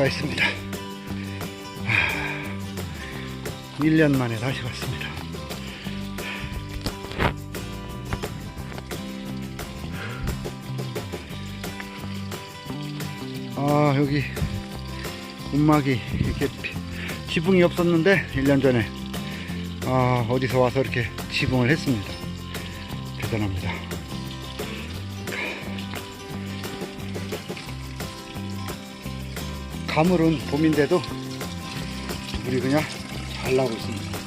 센터가 있습니다. 1년 만에 다시 왔습니다. 아 여기 움막이 이렇게 피- 지붕이 없었는데 1년 전에 아 어디서 와서 이렇게 지붕을 했습니다. 대단합니다. 가물은 봄인데도 물이 그냥 잘 나오고 있습니다.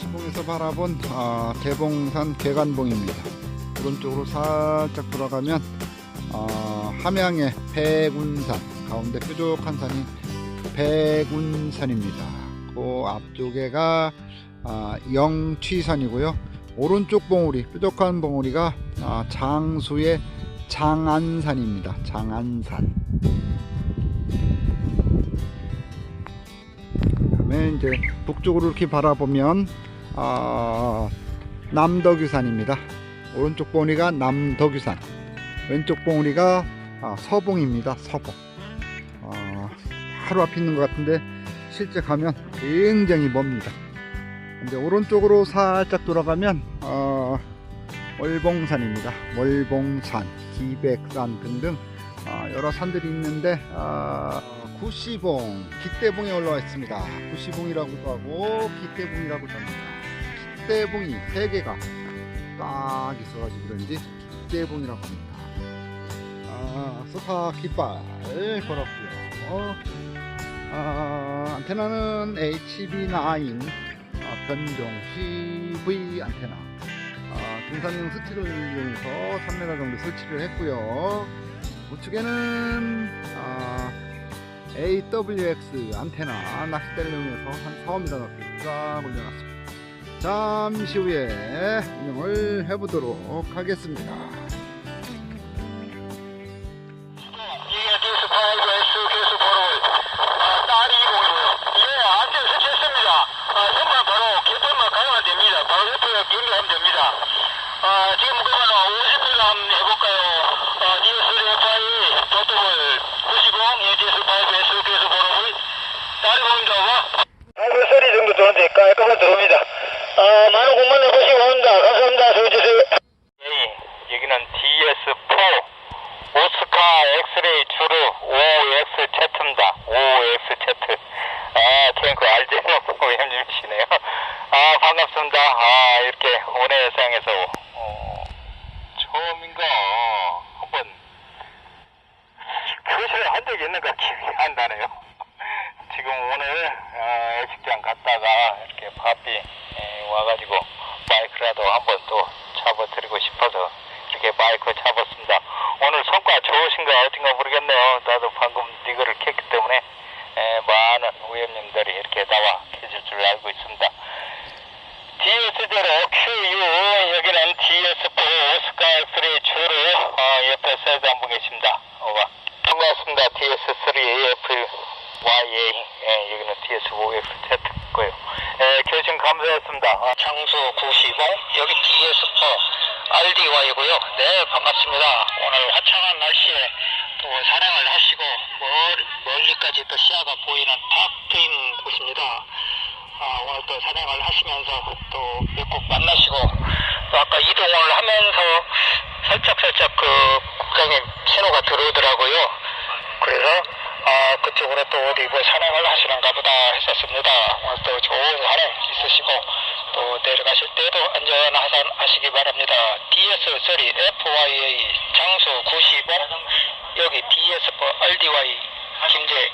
시봉에서 바라본 아, 대봉산 계관봉입니다. 오른쪽으로 살짝 돌아가면 아, 함양의 백운산 가운데 뾰족한 산이 백운산입니다. 그 앞쪽에가 아, 영취산이고요. 오른쪽 봉우리 뾰족한 봉우리가 아, 장수의 장안산입니다. 장안산. 그다음에 이제 북쪽으로 이렇게 바라보면 아, 남덕유산입니다. 오른쪽 봉우리가 남덕유산, 왼쪽 봉우리가 아, 서봉입니다. 서봉. 아, 바로 앞에 있는 것 같은데 실제 가면 굉장히 멉니다. 이제 오른쪽으로 살짝 돌아가면 어, 월봉산입니다. 월봉산, 기백산 등등 아, 여러 산들이 있는데 아, 구시봉, 기대봉에 올라와 있습니다. 구시봉이라고도 하고 기대봉이라고도 합니다. 기대봉이 세 개가 딱 있어가지고 그런지 기대봉이라고 합니다. 아, 소파 깃발 걸었고요. 아, 안테나는 HB9 아, 변종 CV 안테나. 아, 등산용 스틸을 이용해서 3m 정도 설치를 했고요. 우측에는 아, AWX 안테나 낚싯대를 이용해서 한 4, 5m 높이 쫙 올려놨습니다. 잠시 후에 운영을 해보도록 하겠습니다 엑스레이 주루 OXZ입니다. OXZ. 아, 탱크 알제노 오엠님이시네요. 아, 반갑습니다. 아, 이렇게 온해 여상에서, 어, 처음인가, 한번, 교실을 한 적이 있는가 기억이 안 나네요. 지금 오늘, 아, 애식장 갔다가, 이렇게 바삐, 에, 와가지고, 마이크라도 한번 또 잡아드리고 싶어서, 이렇게 마이크 잡았습니다. 오늘 성과 좋으신가 어딘가 모르겠네요. 나도 방금 리그를 켰기 때문에 에, 많은 우연님들이 이렇게 나와 계실 줄 알고 있습니다. DS0 QU 여기는 DS4 오스카 X3 주를 세드 한분 계십니다. 오바. 반갑습니다. DS3 FYA 예, 여기는 DS5XZ고요. 예, 교신 감사했습니다. 아, 장수 95 여기 DS4 RDY고요. 네 반갑습니다. 오늘 화창한 날씨에 또 산행을 하시고 멀, 멀리까지 또 시야가 보이는 탁 트인 곳입니다. 아, 오늘 또 산행을 하시면서 또 몇 곡 만나시고 또 아까 이동을 하면서 살짝 살짝 그 국장님 신호가 들어오더라고요. 그래서 아 그쪽으로 또 어디 뭐 산행을 하시는가 보다 했었습니다. 오늘 또 좋은 산행 있으시고 또 내려가실 때도 안전하산 하시기 바랍니다. DS3 FYA 장수 95 여기 DS4 RDY 김재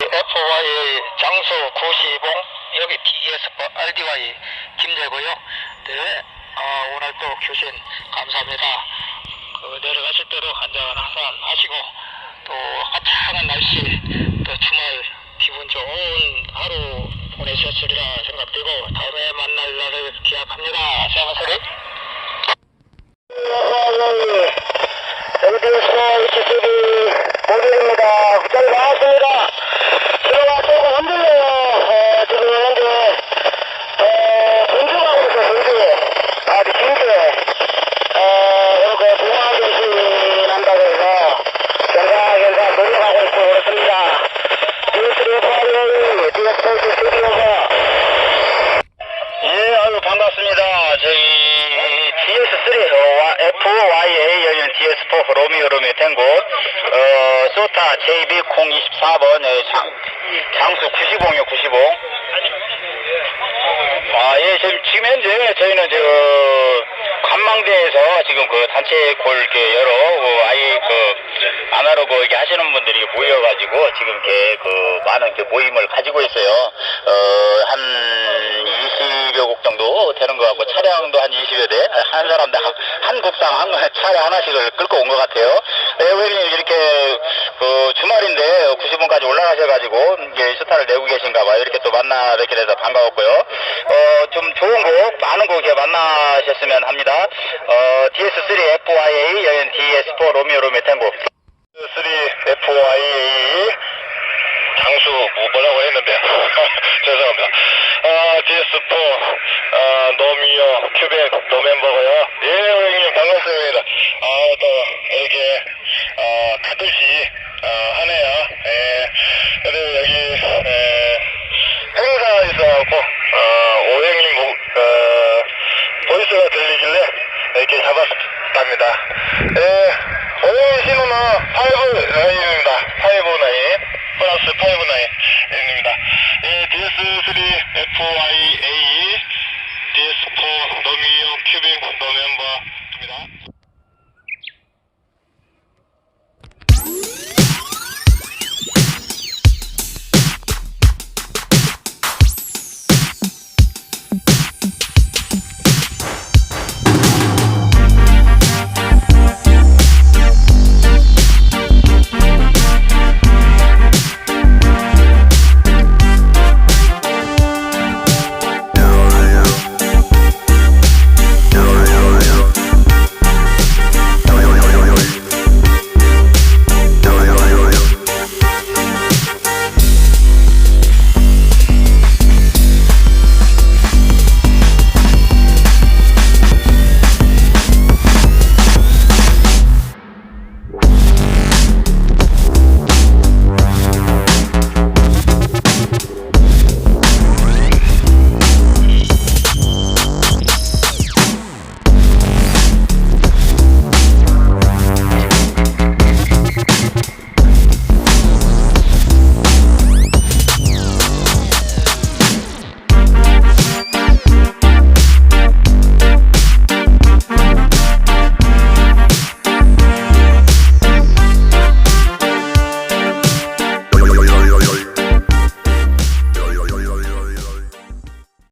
FYA 장수 95 여기 DS4 RDY 김재고요. 네, 어, 오늘 또 교신 감사합니다. 그 내려가실 때도 안전하산 하시고 또 화창한 날씨 또 주말 기분 좋은 하루 보내셨으리라 생각되고 다음에 만날 날을 기약합니다. 여기 디스 HCD 모델입니다. 국장님 반갑습니다. 어, 소타 JB 024번 예, 장, 장수 90홍이요 90홍 아, 예, 지금, 지금 현재 저희는 저, 관망대에서 지금 그 단체 골 이렇게 여러, 그, 아예 그, 아나로그 이렇게 하시는 분들이 모여가지고 지금 이렇게 그, 많은 이렇게 모임을 가지고 있어요. 어, 한 20여 곡 정도 되는 것 같고, 차량도 한 20여 대, 한 사람당 한, 한 국상 한 차량 하나씩을 끌고 온 것 같아요. 예, 고객님 이렇게 그 주말인데 90분까지 올라가셔가지고 이제 스타를 내고 계신가 봐요. 이렇게 또 만나 뵙게 돼서 반가웠고요. 어, 좀 좋은 곡, 많은 곡 이렇게 만나셨으면 합니다. 어, DS3 FYA, 여긴 DS4 로미오 로미오 탱고. 3 FYA, 장수 뭐 뭐라고 했는데요. 죄송합니다. 아, DS4 아, 노미오 큐백 노멤버고요. 예, 형님 반갑습니다. 아, 또 가듯이 어, 한해